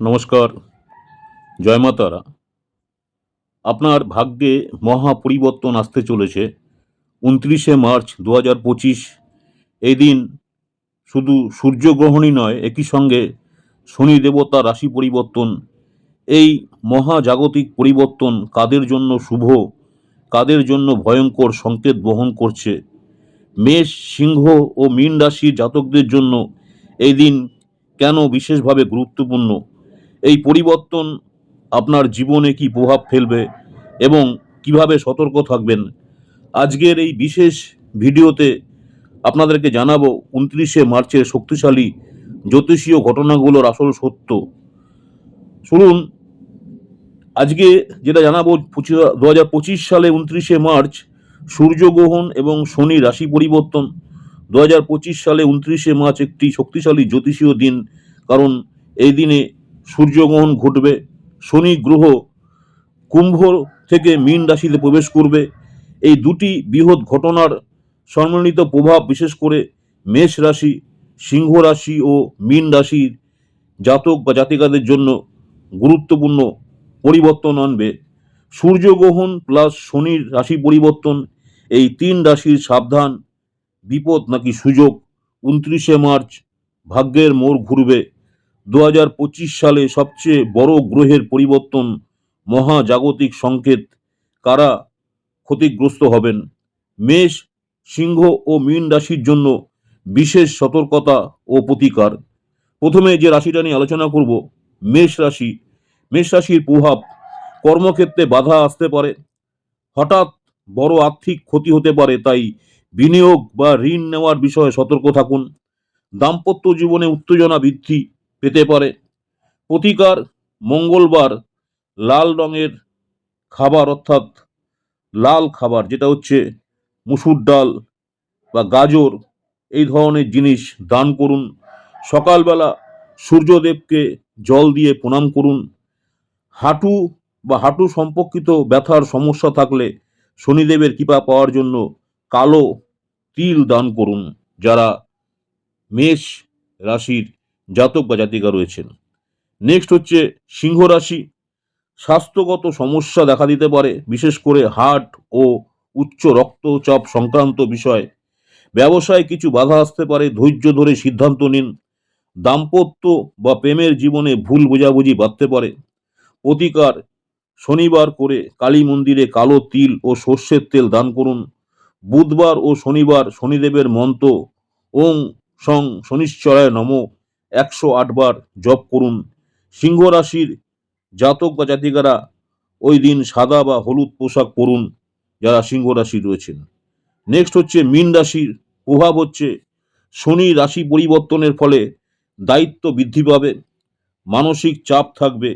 নমস্কার। জয় মা তারা। আপনার ভাগ্যে মহা পরিবর্তন আসতে চলেছে। উনত্রিশে মার্চ দু হাজার পঁচিশ, এই দিন শুধু সূর্যগ্রহণই নয়, একই সঙ্গে শনি দেবতা রাশি পরিবর্তন। এই মহাজাগতিক পরিবর্তন কাদের জন্য শুভ, কাদের জন্য ভয়ঙ্কর সংকেত বহন করছে? মেষ, সিংহ ও মীন রাশির জাতকদের জন্য এই দিন কেন বিশেষভাবে গুরুত্বপূর্ণ? এই পরিবর্তন আপনার জীবনে কি প্রভাব ফেলবে এবং কীভাবে সতর্ক থাকবেন? আজকের এই বিশেষ ভিডিওতে আপনাদেরকে জানাব উনত্রিশে মার্চের শক্তিশালী জ্যোতিষীয় ঘটনাগুলোর আসল সত্য। শুনুন, আজকে যেটা জানাব দু হাজার পঁচিশ সালে উনত্রিশে মার্চ সূর্যগ্রহণ এবং শনি রাশি পরিবর্তন। দু হাজার পঁচিশ সালে উনত্রিশে মার্চ একটি শক্তিশালী জ্যোতিষীয় দিন, কারণ এই দিনে সূর্যগ্রহণ ঘটবে, শনি গ্রহ কুম্ভ থেকে মীন রাশিতে প্রবেশ করবে। এই দুটি বৃহৎ ঘটনার সম্মিলিত প্রভাব বিশেষ করে মেষ রাশি, সিংহ রাশি ও মীন রাশির জাতক বা জাতিকাদের জন্য গুরুত্বপূর্ণ পরিবর্তন আনবে। সূর্যগ্রহণ প্লাস শনির রাশি পরিবর্তন, এই তিন রাশির সাবধান, বিপদ নাকি সুযোগ, উনত্রিশে মার্চ ভাগ্যের মোড় ঘুরবে। দু হাজার পঁচিশ সালে সবচেয়ে বড় গ্রহের পরিবর্তন মহাজাগতিক সংকেত কারা ক্ষতিগ্রস্ত হবেন? মেষ, সিংহ ও মীন রাশির জন্য বিশেষ সতর্কতা ও প্রতিকার। প্রথমে যে রাশিটা নিয়ে আলোচনা করব, মেষ রাশি। মেষ রাশির প্রভাব কর্মক্ষেত্রে বাধা আসতে পারে। হঠাৎ বড় আর্থিক ক্ষতি হতে পারে, তাই বিনিয়োগ বা ঋণ নেওয়ার বিষয়ে সতর্ক থাকুন। দাম্পত্য জীবনে উত্তেজনা বৃদ্ধি পেতে পারে। প্রতিকার মঙ্গলবার লাল রঙের খাবার অর্থাৎ লাল খাবার, যেটা হচ্ছে মুসুর ডাল বা গাজর, এই ধরনের জিনিস দান করুন। সকালবেলা সূর্যদেবকে জল দিয়ে প্রণাম করুন। হাঁটু বা হাঁটু সম্পর্কিত ব্যথার সমস্যা থাকলে শনিদেবের কৃপা পাওয়ার জন্য কালো তিল দান করুন, যারা মেষ রাশির জাতক বা জাতিকা রয়েছেন। নেক্সট হচ্ছে সিংহ রাশি। স্বাস্থ্যগত সমস্যা দেখা দিতে পারে, বিশেষ করে হার্ট ও উচ্চ রক্তচাপ সংক্রান্ত বিষয়। ব্যবসায় কিছু বাধা আসতে পারে, ধৈর্য ধরে সিদ্ধান্ত নিন। দাম্পত্য বা প্রেমের জীবনে ভুল বোঝাবুঝি বাড়তে পারে। প্রতিকার শনিবার করে কালী মন্দিরে কালো তিল ও সর্ষের তেল দান করুন। বুধবার ও শনিবার শনিদেবের মন্ত্র, ওং সং শনিশ্চরায় নম একশো আটবার জপ করুন। সিংহ রাশির জাতক বা জাতিকারা ওই দিন সাদা বা হলুদ পোশাক পরুন, যারা সিংহ রাশি রয়েছেন। নেক্সট হচ্ছে মীন রাশির প্রভাব হচ্ছে শনি রাশি পরিবর্তনের ফলে দায়িত্ব বৃদ্ধি পাবে, মানসিক চাপ থাকবে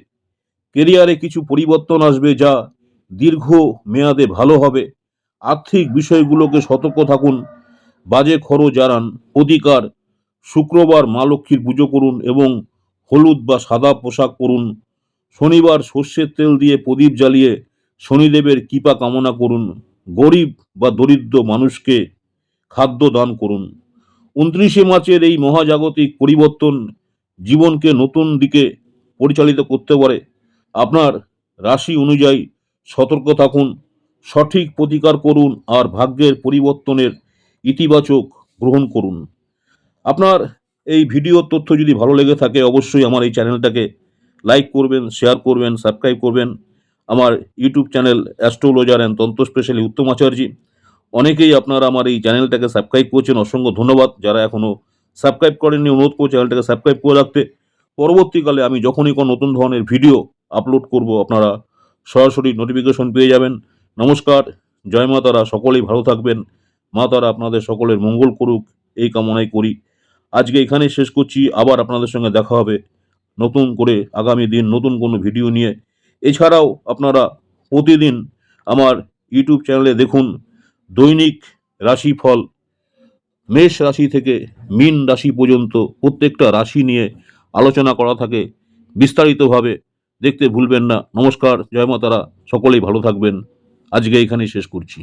কেরিয়ারে কিছু পরিবর্তন আসবে যা দীর্ঘ মেয়াদে ভালো হবে। আর্থিক বিষয়গুলোকে সতর্ক থাকুন, বাজে খরচ জানান প্রতিকার শুক্রবার মা লক্ষ্মীর পুজো করুন এবং হলুদ বা সাদা পোশাক পরুন। শনিবার সর্ষের তেল দিয়ে প্রদীপ জ্বালিয়ে শনিদেবের কৃপা কামনা করুন। গরিব বা দরিদ্র মানুষকে খাদ্য দান করুন। উনত্রিশে মার্চের এই মহাজাগতিক পরিবর্তন জীবনকে নতুন দিকে পরিচালিত করতে পারে। আপনার রাশি অনুযায়ী সতর্ক থাকুন, সঠিক প্রতিকার করুন আর ভাগ্যের পরিবর্তনের ইতিবাচক গ্রহণ করুন। আপনার এই ভিডিওর তথ্য যদি ভালো লেগে থাকে, অবশ্যই আমার এই চ্যানেলটাকে লাইক করবেন, শেয়ার করবেন, সাবস্ক্রাইব করবেন। আমার YouTube channel astrologer and tantra specially Uttam আচার্যি। অনেকেই আপনারা আমার এই চ্যানেলটাকে সাবস্ক্রাইব করছেন, অসংখ্য ধন্যবাদ। যারা এখনও সাবস্ক্রাইব করেননি, অনুরোধ করছি চ্যানেলটাকে সাবস্ক্রাইব করে রাখতে। পরবর্তীকালে আমি যখনই কোনো নতুন ধরনের ভিডিও আপলোড করব, আপনারা সরাসরি নোটিফিকেশন পেয়ে যাবেন। নমস্কার, জয় মা তারা সকলেই ভালো থাকবেন। মা তারা আপনাদের সকলের মঙ্গল করুক, এই কামনাই করি। আজকে এখানেই শেষ করছি। আবার আপনাদের সঙ্গে দেখা হবে নতুন করে আগামী দিন নতুন কোনো ভিডিও নিয়ে। এছাড়াও আপনারা প্রতিদিন আমার ইউটিউব চ্যানেলে দেখুন দৈনিক রাশিফল। মেষ রাশি থেকে মীন রাশি পর্যন্ত প্রত্যেকটা রাশি নিয়ে আলোচনা করা থাকে। বিস্তারিতভাবে দেখতে ভুলবেন না। নমস্কার, জয় মাতারা। সকলেই ভালো থাকবেন। আজকে এখানেই শেষ করছি।